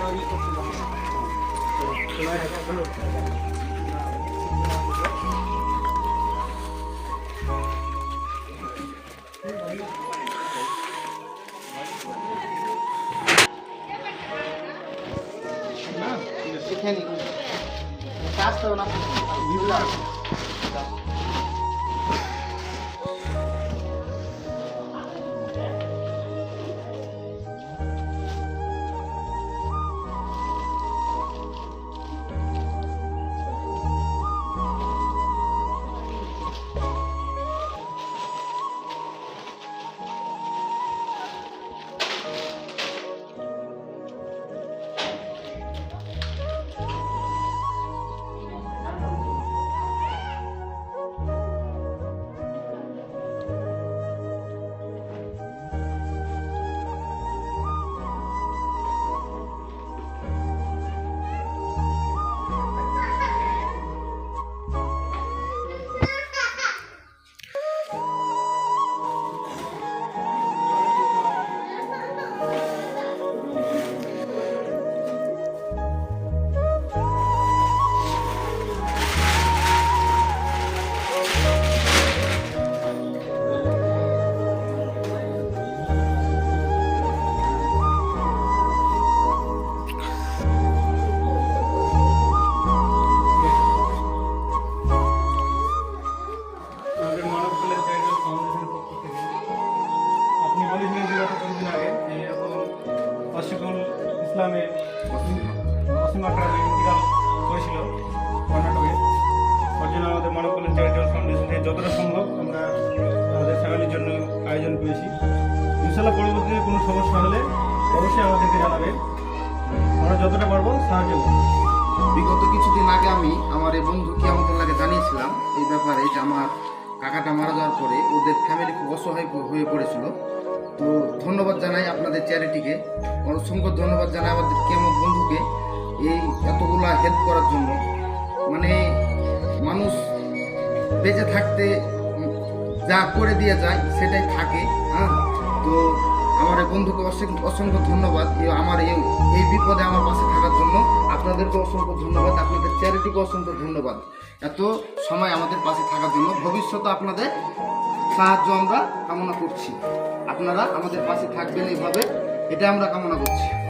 那里的石头都是这样的，都是。এখানে কাজটা না। বিভিন্ন আমাদের ইসলামের অসীম আক্রামে ইন্তিকাল হয়েছিল কর্ণাটকে ওর জন্য আমাদের মানব কল্যাণ চ্যারিটেবল ফাউন্ডেশন থেকে যতটা সম্ভব আমরা আমাদের ফ্যামিলির জন্য আয়োজন করেছি। ইনশাল্লাহ পরবর্তীতে কোনো সমস্যা হলে অবশ্যই আমাদেরকে জানাবেন। আমরা যতটা পারব সাহায্য করব। বিগত কিছুদিন আগে আমি আমার এই বন্ধুকে আমাদের লাগে জানিয়েছিলাম এই ব্যাপারে যে আমার কাকাটা মারা যাওয়ার পরে ওদের ফ্যামিলি খুব অসহায় হয়ে পড়েছিল। তো ধন্যবাদ জানাই আপনাদের চ্যারিটিকে। অসংখ্য ধন্যবাদ জানাই আমাদের কি আমার বন্ধুকে এই এতগুলা হেল্প করার জন্য। মানে মানুষ বেঁচে থাকতে যা করে দিয়ে যায় সেটাই থাকে হ্যাঁ? তো আমার এই বন্ধুকে অসংখ্য অসংখ্য ধন্যবাদ আমার এই এই বিপদে আমার পাশে থাকার জন্য। আপনাদেরকে অসংখ্য ধন্যবাদ, আপনাদের চ্যারিটিকে অসংখ্য ধন্যবাদ। এত সময় আমাদের পাশে থাকার জন্য। ভবিষ্যতে আপনাদের সাহায্য আমরা কামনা করছি। আপনারা আমাদের পাশে থাকবেন এইভাবে। এটা আমরা কামনা করছি।